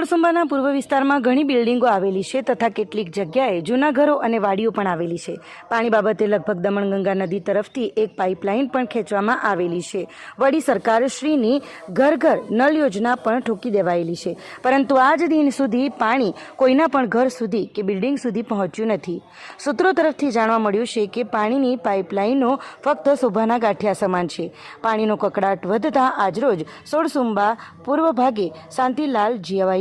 સોળસુંબાના પૂર્વ વિસ્તારમાં ઘણી બિલ્ડિંગો આવેલી છે તથા કેટલીક જગ્યાએ જૂના ઘરો અને વાડીઓ પણ આવેલી છે. પાણી બાબતે લગભગ દમણગંગા નદી તરફથી એક પાઇપલાઇન પણ ખેંચવામાં આવેલી છે. વળી સરકારશ્રીની ઘર ઘર નળ યોજના પણ ઠોકી દેવાયેલી છે. પરંતુ આજ દિન સુધી પાણી કોઈના પણ ઘર સુધી કે બિલ્ડિંગ સુધી પહોંચ્યું નથી. સૂત્રો તરફથી જાણવા મળ્યું છે કે પાણીની પાઇપલાઇનો ફક્ત શોભાના ગાંઠિયા સમાન છે. પાણીનો કકડાટ વધતા આજરોજ સોળસુંબા પૂર્વ ભાગે શાંતિલાલ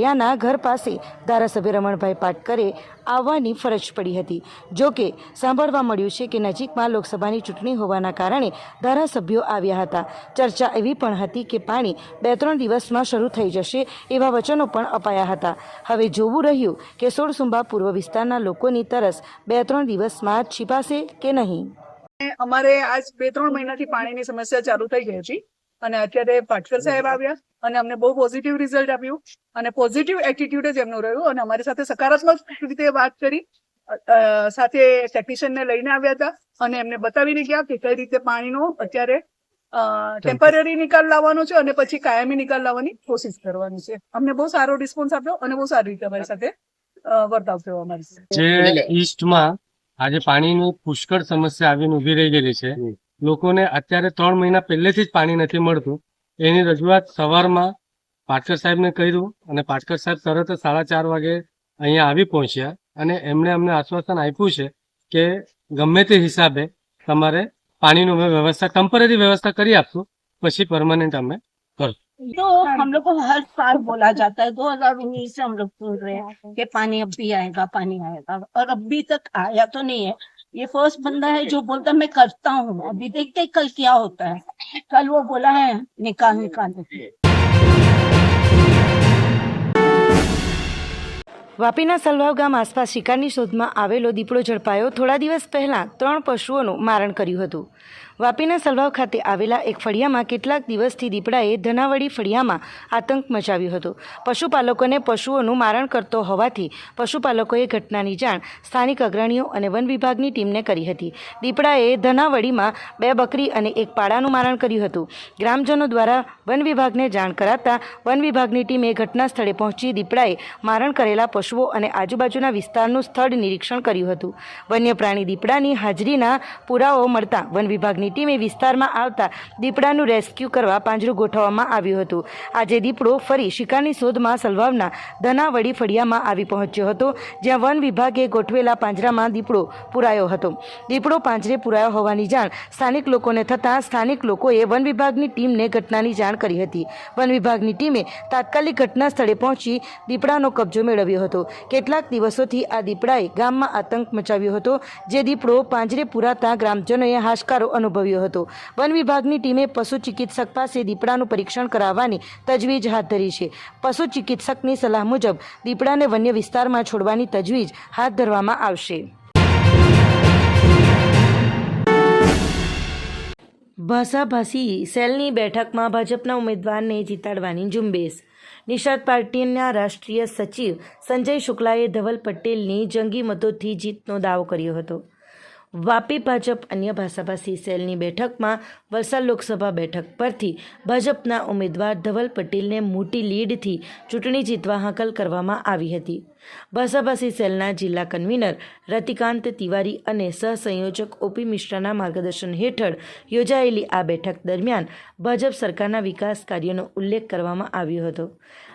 જીવૈયાના ઘર પાસે ધારાસભ્ય રમણભાઈ પાટકરે આવવાની ફરજ પડી હતી. જો કે સાંભળવા મળ્યું છે કે નજીકમાં લોકસભાની ચૂંટણી હોવાના કારણે ધારાસભ્યો આવ્યા હતા. ચર્ચા એવી પણ હતી કે પાણી બે ત્રણ દિવસમાં શરૂ થઈ જશે એવા વચનો પણ અપાયા હતા. હવે જોવું રહ્યું કે સોળસુંબા પૂર્વ વિસ્તારના લોકોની તરસ બે ત્રણ દિવસમાં છીપાશે કે નહીં? અમારે આજ બે ત્રણ મહિનાથી પાણીની સમસ્યા ચાલુ થઈ ગઈ હતી અને અત્યારે પાટકર સાહેબ આવ્યા. અને અમને બહુ પોઝિટિવ રિઝલ્ટ આપ્યું. અને પોઝિટિવ એટીટ્યુડ જ એમનું રહ્યું. અને અમારી સાથે સકારાત્મક રીતે વાત કરી. સાથે ટેકનિશિયનને લઈને આવ્યા હતા. અને એમને બતાવીને ગયા કે કઈ રીતે પાણીનો અત્યારે ટેમ્પરરી નિકાલ લાવવાનો છે અને પછી કાયમી નિકાલ લાવવાની કોશિશ કરવાની છે. અમને બહુ સારો રિસ્પોન્સ આપ્યો અને બહુ સારી રીતે અમારી સાથે વર્તાવ થયો અમારી સાથે. જે ઈસ્ટમાં આજે પાણીની પુષ્કળ સમસ્યા આવીને ઊભી રહી ગયેલી છે. લોકોને અત્યારે ત્રણ મહિના પહેલેથી જ પાણી નથી મળતું. એની રજૂઆત સવારમાં પાટકર સાહેબને કર્યું અને પાટકર સાહેબ તરત જ સાડા ચાર વાગે અહીંયા આવી પહોંચ્યા અને એમણે અમને આશ્વાસન આપ્યું છે કે ગમે તે હિસાબે તમારે પાણીનું અમે વ્યવસ્થા ટેમ્પરરી વ્યવસ્થા કરી આપશું પછી પરમાનન્ટ અમે तो हम लोग को हर साल बोला जाता है 2019 से हम लोग सुन रहे हैं कि पानी अब भी आएगा पानी आएगा और अभी तक आया तो नहीं है ये फर्स्ट बंदा है जो बोलता मैं करता हूँ अभी देखते हैं कल क्या होता है कल वो बोला है निकाल निकाल વાપીના સલવાવ ગામ આસપાસ શિકારની શોધમાં આવેલો દીપડો ઝડપાયો થોડા દિવસ પહેલાં ત્રણ પશુઓનું મારણ કર્યું હતું વાપીના સલવાવ ખાતે આવેલા એક ફળિયામાં કેટલાક દિવસથી દીપડાએ ધનાવડી ફળિયામાં આતંક મચાવ્યો હતો. પશુપાલકોને પશુઓનું મારણ કરતો હોવાથી પશુપાલકોએ ઘટનાની જાણ સ્થાનિક અગ્રણીઓ અને વન વિભાગની ટીમને કરી હતી. દીપડાએ ધનાવડીમાં બે બકરી અને એક પાડાનું મારણ કર્યું હતું. ગ્રામજનો દ્વારા વન વિભાગને જાણ કરાતા વન વિભાગની ટીમે ઘટના સ્થળે પહોંચી દીપડાએ મારણ કરેલા પશુઓ અને આજુબાજુના વિસ્તારનું સ્થળ નિરીક્ષણ કર્યું હતું. વન્ય પ્રાણી દીપડાની હાજરીના પુરાવો મળતા વન વિભાગની ટીમે વિસ્તારમાં આવતા દીપડાનું રેસ્ક્યુ કરવા પાંજરું ગોઠવવામાં આવ્યું હતું. આજે દીપડો ફરી શિકારની શોધમાં સલવાવના ધનાવડી ફળિયામાં આવી પહોંચ્યો હતો, જ્યાં વન વિભાગે ગોઠવેલા પાંજરામાં દીપડો પુરાયો હતો. દીપડો પાંજરે પુરાયો હોવાની જાણ સ્થાનિક લોકોને થતાં સ્થાનિક લોકોએ વન વિભાગની ટીમને ઘટનાની જાણ કરી હતી. વન વિભાગની ટીમે તાત્કાલિક ઘટના સ્થળે પહોંચી દીપડાનો કબજો મેળવ્યો હતો. કેટલાક દિવસોથી આ દીપડાએ ગામમાં આતંક મચાવ્યો હતો, જે દીપડો પાંજરે પુરાતા ગ્રામજનોએ હાશકારો અનુભવ્યો હતો. વન વિભાગની ટીમે પશુ ચિકિત્સક પાસે દીપડાનું પરીક્ષણ કરાવવાની તજવીજ હાથ ધરી છે. પશુ ચિકિત્સકની સલાહ મુજબ દીપડાને વન્ય વિસ્તારમાં છોડવાની તજવીજ હાથ ધરવામાં આવશે. ભાષાભાષી સેલની બેઠકમાં ભાજપના ઉમેદવારને જીતાડવાની ઝુંબેશ. નિષાદ પાર્ટીના રાષ્ટ્રીય સચિવ સંજય શુક્લાએ ધવલ પટેલની જંગી મતોથી જીતનો દાવો કર્યો હતો. વાપી ભાજપ અન્ય ભાષાભાષી સેલની બેઠકમાં વલસાડ લોકસભા બેઠક પરથી ભાજપના ઉમેદવાર ધવલ પટેલને મોટી લીડથી ચૂંટણી જીતવા હાકલ કરવામાં આવી હતી. ભાષાભાષી સેલના જિલ્લા કન્વીનર રતિકાંત તિવારી અને સહસંયોજક ઓપી મિશ્રાના માર્ગદર્શન હેઠળ યોજાયેલી આ બેઠક દરમિયાન ભાજપ સરકારના વિકાસ કાર્યોનો ઉલ્લેખ કરવામાં આવ્યો હતો.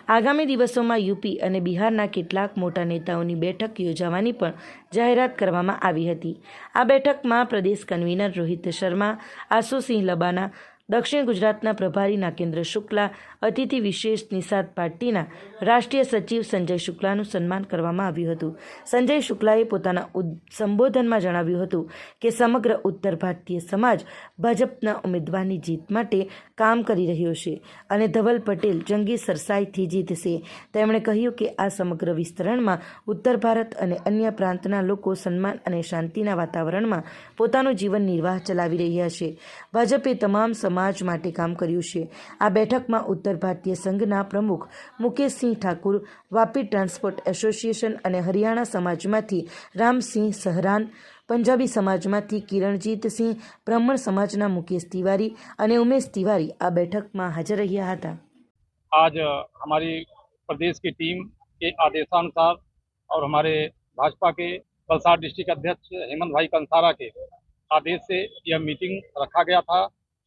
આગામી દિવસોમાં યુપી અને બિહારના કેટલાક મોટા નેતાઓની બેઠક યોજાવાની પણ જાહેરાત કરવામાં આવી હતી. આ બેઠકમાં પ્રદેશ કન્વીનર રોહિત શર્મા આશુસિંહ લબાના દક્ષિણ ગુજરાતના પ્રભારી નાગેન્દ્ર શુક્લા, અતિથિ વિશેષ નિષાદ પાર્ટીના રાષ્ટ્રીય સચિવ સંજય શુક્લાનું સન્માન કરવામાં આવ્યું હતું. સંજય શુક્લાએ પોતાના સંબોધનમાં જણાવ્યું હતું કે, સમગ્ર ઉત્તર ભારતીય સમાજ ભાજપના ઉમેદવારની જીત માટે કામ કરી રહ્યો છે અને ધવલ પટેલ જંગી સરસાઈથી જીતશે. તેમણે કહ્યું કે, આ સમગ્ર વિસ્તરણમાં ઉત્તર ભારત અને અન્ય પ્રાંતના લોકો સન્માન અને શાંતિના વાતાવરણમાં પોતાનું જીવન નિર્વાહ ચલાવી રહ્યા છે. ભાજપે તમામ માટે કામ કર્યું છે આ બેઠકમાં ઉત્તર ભારતીય સંઘના પ્રમુખ મુકેશસિંહ ઠાકુર વાપી ટ્રાન્સપોર્ટ એસોસિએશન અને હરિયાણા સમાજમાંથી રામસિંહ સહરાન પંજાબી સમાજમાંથી કિરણજીતસિંહ બ્રાહ્મણ સમાજના મુકેશ તિવારી અને ઉમેશ તિવારી આ બેઠકમાં હાજર રહ્યા હતા आज हमारी प्रदेश की टीम के आदेशानुसार और हमारे भाजपा के वलसाड़ डिस्ट्रिक्ट अध्यक्ष हेमंत भाई कंसारा के आदेश से यह मीटिंग रखा गया था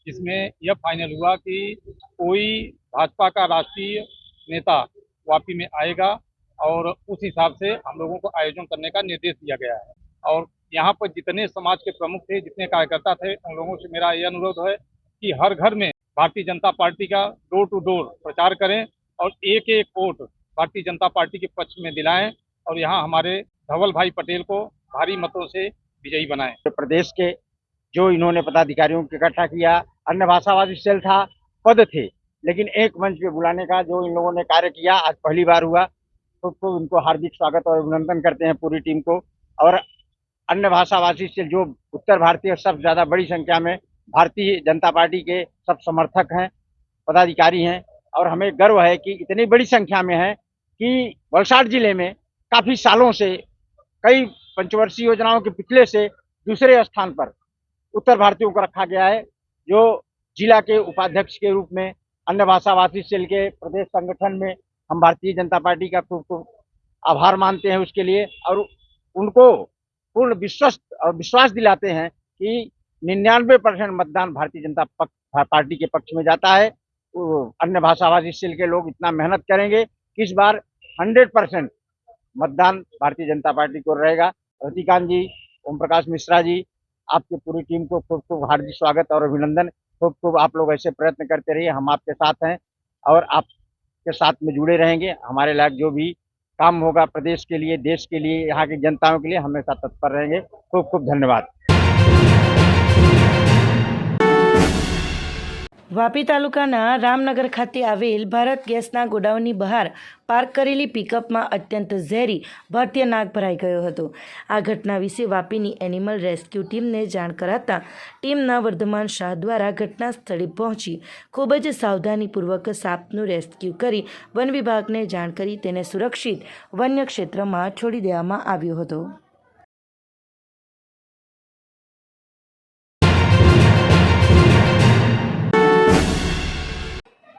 जिसमें यह फाइनल हुआ कि कोई भाजपा का राष्ट्रीय नेता वापी में आएगा और उस हिसाब से हम लोगों को आयोजन करने का निर्देश दिया गया है। और यहाँ पर जितने समाज के प्रमुख थे, जितने कार्यकर्ता थे, उन लोगों से मेरा यह अनुरोध है कि हर घर में भारतीय जनता पार्टी का डोर टू डोर प्रचार करें और एक एक वोट भारतीय जनता पार्टी के पक्ष में दिलाएँ और यहाँ हमारे धवल भाई पटेल को भारी मतों से विजयी बनाएँ। प्रदेश के जो इन्होंने पदाधिकारियों को इकट्ठा किया अन्य भाषावादी सेल था पद थे। लेकिन एक मंच पे बुलाने का जो इन लोगों ने कार्य किया आज पहली बार हुआ तो, तो उनको हार्दिक स्वागत और अभिनंदन करते हैं पूरी टीम को। और अन्य भाषाभाषी से जो उत्तर भारतीय सबसे ज़्यादा बड़ी संख्या में भारतीय जनता पार्टी के सब समर्थक हैं पदाधिकारी हैं और हमें गर्व है कि इतनी बड़ी संख्या में है कि वलसाड़ ज़िले में काफ़ी सालों से कई पंचवर्षीय योजनाओं के पिछले से दूसरे स्थान पर उत्तर भारतीयों को रखा गया है, जो जिला के उपाध्यक्ष के रूप में, अन्य भाषाभाषी सेल के प्रदेश संगठन में हम भारतीय जनता पार्टी का खूब खूब आभार मानते हैं उसके लिए और उनको पूर्ण विश्वस्त और विश्वास दिलाते हैं कि निन्यानवे परसेंट मतदान भारतीय जनता पार्टी के पक्ष में जाता है। अन्य भाषाभाषी सेल के लोग इतना मेहनत करेंगे कि इस बार हंड्रेड परसेंट मतदान भारतीय जनता पार्टी को रहेगा। रतिकांत जी ओम प्रकाश मिश्रा जी आपकी पूरी टीम को खूब खूब हार्दिक स्वागत और अभिनंदन। खूब खूब आप लोग ऐसे प्रयत्न करते रहिए, हम आपके साथ हैं और आपके साथ में जुड़े रहेंगे। हमारे लायक जो भी काम होगा प्रदेश के लिए, देश के लिए, यहाँ की जनताओं के लिए हमेशा तत्पर रहेंगे। खूब खूब धन्यवाद। વાપી તાલુકાના રામનગર ખાતે આવેલ ભારત ગેસના ગોડાઉનની બહાર પાર્ક કરેલી પિકઅપમાં અત્યંત ઝેરી ભારતીય નાગ ભરાઈ ગયો હતો. આ ઘટના વિશે વાપીની એનિમલ રેસ્ક્યુ ટીમને જાણ કરાતા ટીમના વર્ધમાન શાહ દ્વારા ઘટના સ્થળે પહોંચી ખૂબ જ સાવધાનીપૂર્વક સાપનું રેસ્ક્યુ કરી વન વિભાગને જાણ કરી તેને સુરક્ષિત વન્ય ક્ષેત્રમાં છોડી દેવામાં આવ્યો હતો.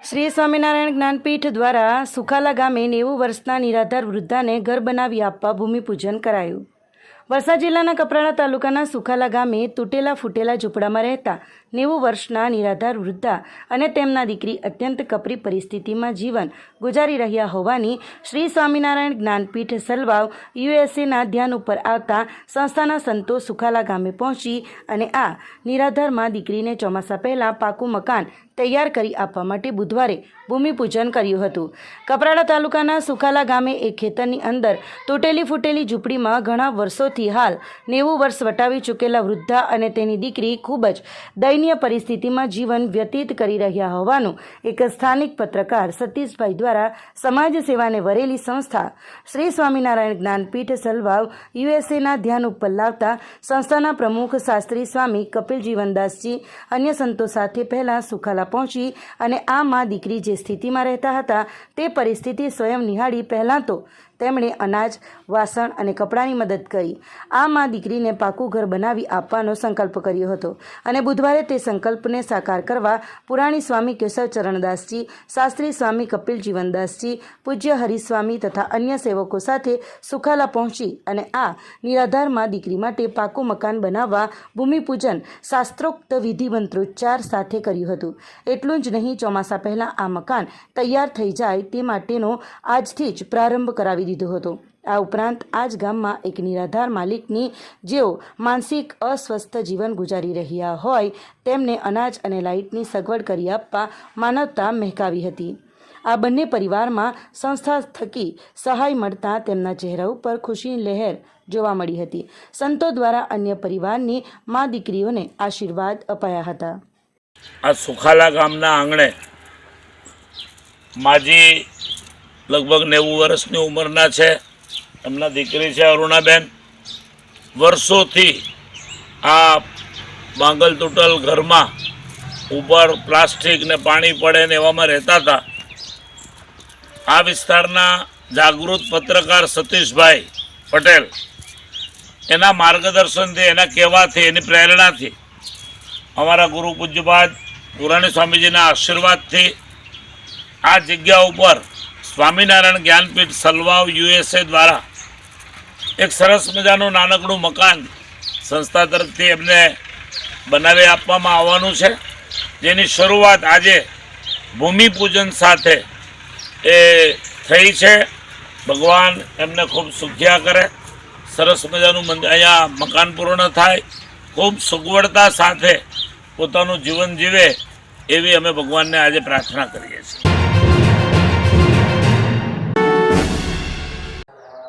શ્રી સ્વામિનારાયણ જ્ઞાનપીઠ દ્વારા સુખાલા ગામે નેવું વર્ષના નિરાધાર વૃદ્ધાને ઘર બનાવી આપવા ભૂમિપૂજન કરાયું. વલસાડ જિલ્લાના કપરાડા તાલુકાના સુખાલા ગામે તૂટેલા ફૂટેલા ઝૂંપડામાં રહેતા નેવું વર્ષના નિરાધાર વૃદ્ધા અને તેમના દીકરી અત્યંત કપરી પરિસ્થિતિમાં જીવન ગુજારી રહ્યા હોવાની શ્રી સ્વામિનારાયણ જ્ઞાનપીઠ સલવાવ યુએસએના ધ્યાન ઉપર આવતા સંસ્થાના સંતો સુખાલા ગામે પહોંચી અને આ નિરાધારમાં દીકરીને ચોમાસા પહેલાં પાકું મકાન તૈયાર કરી આપવા માટે બુધવારે ભૂમિપૂજન કર્યું હતું. કપરાડા તાલુકાના સુખાલા ગામે એક ખેતરની અંદર તૂટેલી ફૂટેલી ઝૂંપડીમાં ઘણા વર્ષોથી હાલ નેવું વર્ષ વટાવી ચૂકેલા વૃદ્ધા અને તેની દીકરી ખૂબ જ દયનીય પરિસ્થિતિમાં જીવન વ્યતીત કરી રહ્યા હોવાનું એક સ્થાનિક પત્રકાર સતીશભાઈ દ્વારા સમાજ સેવાને વરેલી સંસ્થા શ્રી સ્વામિનારાયણ જ્ઞાનપીઠ સલવાવ યુએસએના ધ્યાન ઉપર લાવતા સંસ્થાના પ્રમુખ શાસ્ત્રી સ્વામી કપિલ જીવનદાસજી અન્ય સંતો સાથે પહેલાં સુખાલા પહોંચી અને આ મા દીકરી જે સ્થિતિમાં રહેતા હતા તે પરિસ્થિતિ સ્વયં નિહાળી પહેલાં તો તેમણે અનાજ, વાસણ અને કપડાની મદદ કરી. આ મા દીકરીને પાકું ઘર બનાવી આપવાનો સંકલ્પ કર્યો હતો અને બુધવારે તે સંકલ્પને સાકાર કરવા પુરાણી સ્વામી કેશવ ચરણદાસજી, શાસ્ત્રી સ્વામી કપિલ જીવનદાસજી, પૂજ્ય હરિસ્વામી તથા અન્ય સેવકો સાથે સુખાલા પહોંચી અને આ નિરાધારમાં દીકરી માટે પાકું મકાન બનાવવા ભૂમિપૂજન શાસ્ત્રોક્ત વિધિ મંત્રોચ્ચાર સાથે કર્યું હતું. એટલું જ નહીં, ચોમાસા પહેલાં આ મકાન તૈયાર થઈ જાય તે માટેનો આજથી જ પ્રારંભ કરાવી દીધો હતો. આ ઉપરાંત આ જ ગામમાં એક નિરાધાર માલિકની જેઓ માનસિક અસ્વસ્થ જીવન ગુજારી રહ્યા હોય, તેમને અનાજ અને લાઇટની સગવડ કરી આપવા માનવતા મહેકાવી હતી. આ બંને પરિવારમાં સંસ્થા થકી સહાય મળતા તેમના ચહેરા ઉપર ખુશીની લહેર જોવા મળી હતી. સંતો દ્વારા અન્ય પરિવારની મા દીકરીઓને આશીર્વાદ અપાયા હતા. આ સુખાલા ગામના આંગણે માજી લગભગ નેવું વર્ષની ઉંમરના છે. એમના દીકરી છે અરુણાબેન. વર્ષોથી આ બાંગલ તૂટલ ઘરમાં ઉપર પ્લાસ્ટિક ને પાણી પડે ને એવામાં રહેતા હતા. આ વિસ્તારના જાગૃત પત્રકાર સતીશભાઈ પટેલ એના માર્ગદર્શનથી, એના કહેવાથી, એની પ્રેરણાથી અમારા ગુરુ પૂજ્યપાદ પુરાણી સ્વામીજીના આશીર્વાદથી આ જગ્યા ઉપર સ્વામિનારાયણ જ્ઞાનપીઠ સલવાવ યુએસએ દ્વારા એક સરસ મજાનું નાનકડું મકાન સંસ્થા તરફથી એમને બનાવી આપવામાં આવવાનું છે. જેની શરૂઆત આજે ભૂમિપૂજન સાથે એ થઈ છે. ભગવાન એમને ખૂબ સુખ્યા કરે. સરસ મજાનું મંદિર અહીંયા મકાન પૂર્ણ થાય. ખૂબ સગવડતા સાથે પોતાનું જીવન જીવે એવી અમે ભગવાનને આજે પ્રાર્થના કરીએ છીએ.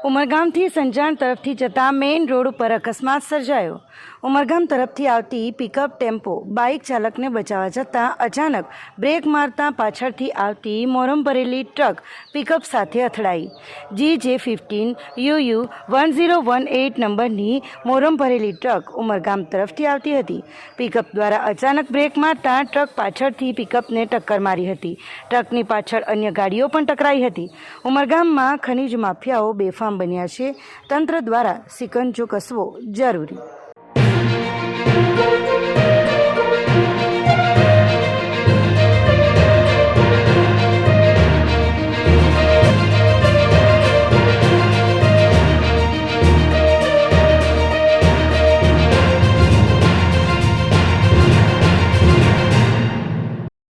ઉમરગામથી સંજાણ તરફથી જતા મેઇન રોડ ઉપર અકસ્માત સર્જાયો. ઉમરગામ તરફથી આવતી પિકઅપ ટેમ્પો બાઇક ચાલકને બચાવવા જતાં અચાનક બ્રેક મારતા પાછળથી આવતી મોરમ ભરેલી ટ્રક પિકઅપ સાથે અથડાઈ. G J fifteen UU one zero one eight નંબરની મોરમ ભરેલી ટ્રક ઉમરગામ તરફથી આવતી હતી. પિકઅપ દ્વારા અચાનક બ્રેક મારતા ટ્રક પાછળથી પિકઅપને ટક્કર મારી હતી. ટ્રકની પાછળ અન્ય ગાડીઓ પણ ટકરાઈ હતી. ઉમરગામમાં ખનીજ માફિયાઓ બેફામ બન્યા છે. તંત્ર દ્વારા સિકંજો કસવો જરૂરી. Thank you.